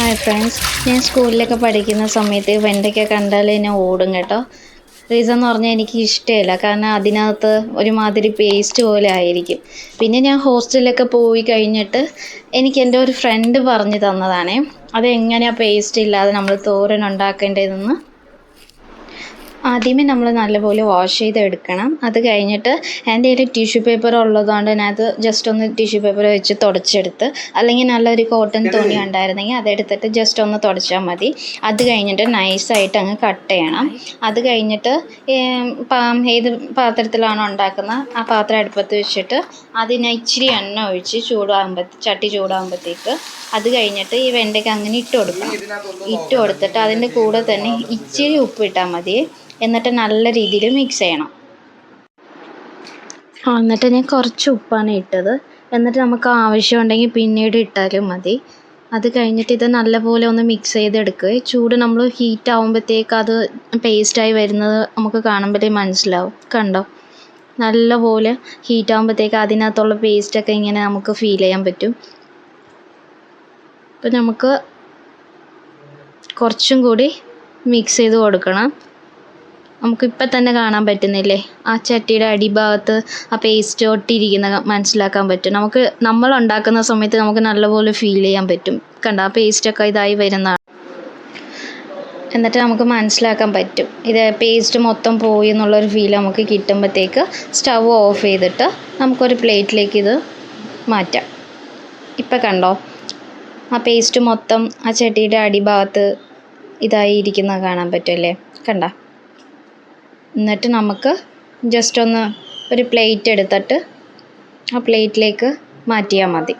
Hi friends ഞാൻ സ്കൂളിലൊക്കെ പഠിക്കുന്ന സമയത്ത് വെണ്ടയ്ക്ക കണ്ടാൽ ഞാൻ ഓടും കേട്ടോ. റീസൺ എന്ന് പറഞ്ഞാൽ എനിക്ക് ഇഷ്ടമില്ല. കാരണം അതിനകത്ത് ഒരുമാതിരി പേസ്റ്റ് പോലെ ആയിരിക്കും. പിന്നെ ഞാൻ ഹോസ്റ്റലിലൊക്കെ പോയി കഴിഞ്ഞിട്ട് എനിക്ക് എന്റെ ഒരു ഫ്രണ്ട് പറഞ്ഞു തന്നതാണേ. അതെങ്ങനെയാണ് പേസ്റ്റ് ഇല്ലാതെ നമ്മൾ തോരൻ ഉണ്ടാക്കേണ്ടതെന്ന് ആദ്യമേ നമ്മൾ നല്ലപോലെ വാഷ് ചെയ്തെടുക്കണം. അത് കഴിഞ്ഞിട്ട് എന്റെ കയ്യിൽ ടിഷ്യൂ പേപ്പർ ഉള്ളതുകൊണ്ട് ഞാനത് ജസ്റ്റ് ഒന്ന് ടിഷ്യൂ പേപ്പർ വെച്ച് തുടച്ചെടുത്ത് അല്ലെങ്കിൽ നല്ലൊരു കോട്ടൺ തുണി ഉണ്ടായിരുന്നെങ്കിൽ അതെടുത്തിട്ട് ജസ്റ്റ് ഒന്ന് തുടച്ചാൽ മതി. അത് കഴിഞ്ഞിട്ട് നൈസായിട്ട് അങ്ങ് കട്ട് ചെയ്യണം. അത് കഴിഞ്ഞിട്ട് ഏത് പാത്രത്തിലാണോ ഉണ്ടാക്കുന്നത് ആ പാത്രം അടുപ്പത്ത് വെച്ചിട്ട് അതിന് ഇച്ചിരി എണ്ണ ഒഴിച്ച് ചൂടാകുമ്പോൾ ചട്ടി ചൂടാകുമ്പോഴത്തേക്ക് അത് കഴിഞ്ഞിട്ട് ഈ വെണ്ടയ്ക്ക് അങ്ങനെ ഇട്ട് കൊടുക്കണം. ഇട്ട് കൊടുത്തിട്ട് അതിന്റെ കൂടെ തന്നെ ഇച്ചിരി ഉപ്പ് ഇട്ടാൽ മതി. എന്നിട്ട് നല്ല രീതിയിൽ മിക്സ് ചെയ്യണം. ആ എന്നിട്ട് ഞാൻ കുറച്ച് ഉപ്പാണ് ഇട്ടത്. എന്നിട്ട് നമുക്ക് ആവശ്യമുണ്ടെങ്കിൽ പിന്നീട് ഇട്ടാലും മതി. അത് കഴിഞ്ഞിട്ട് ഇത് നല്ലപോലെ ഒന്ന് മിക്സ് ചെയ്തെടുക്കുക. ചൂട് നമ്മൾ ഹീറ്റ് ആകുമ്പോഴത്തേക്ക് അത് പേസ്റ്റായി വരുന്നത് നമുക്ക് കാണുമ്പോഴേ മനസ്സിലാവും. കണ്ടോ? നല്ലപോലെ ഹീറ്റ് ആകുമ്പോഴത്തേക്ക് അതിനകത്തുള്ള പേസ്റ്റൊക്കെ ഇങ്ങനെ നമുക്ക് ഫീൽ ചെയ്യാൻ പറ്റും. അപ്പം നമുക്ക് കുറച്ചും കൂടി മിക്സ് ചെയ്ത് കൊടുക്കണം. നമുക്കിപ്പം തന്നെ കാണാൻ പറ്റുന്നില്ലേ? ആ ചട്ടിയുടെ അടിഭാഗത്ത് ആ പേസ്റ്റ് ഒട്ടിയിരിക്കുന്ന മനസ്സിലാക്കാൻ പറ്റും. നമുക്ക് നമ്മൾ ഉണ്ടാക്കുന്ന സമയത്ത് നമുക്ക് നല്ലപോലെ ഫീൽ ചെയ്യാൻ പറ്റും. കണ്ട? ആ പേസ്റ്റൊക്കെ ഇതായി വരുന്നതാണ് എന്നിട്ട് നമുക്ക് മനസ്സിലാക്കാൻ പറ്റും. ഇത് പേസ്റ്റ് മൊത്തം പോയി എന്നുള്ളൊരു ഫീൽ നമുക്ക് കിട്ടുമ്പോഴത്തേക്ക് സ്റ്റവ് ഓഫ് ചെയ്തിട്ട് നമുക്കൊരു പ്ലേറ്റിലേക്ക് ഇത് മാറ്റാം. ഇപ്പം കണ്ടോ? ആ പേസ്റ്റ് മൊത്തം ആ ചട്ടിയുടെ അടിഭാഗത്ത് ഇതായി ഇരിക്കുന്നത് കാണാൻ പറ്റുമല്ലേ കണ്ട? എന്നിട്ട് നമുക്ക് ജസ്റ്റ് ഒന്ന് ഒരു പ്ലേറ്റ് എടുത്തിട്ട് ആ പ്ലേറ്റിലേക്ക് മാറ്റിയാൽ മതി.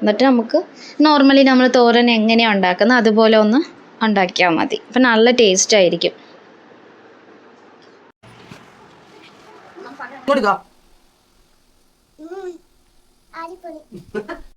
എന്നിട്ട് നമുക്ക് നോർമലി നമ്മൾ തോരൻ എങ്ങനെയാണ് ഉണ്ടാക്കുന്നത് അതുപോലെ ഒന്ന് ഉണ്ടാക്കിയാൽ മതി. അപ്പം നല്ല ടേസ്റ്റ് ആയിരിക്കും. വാ.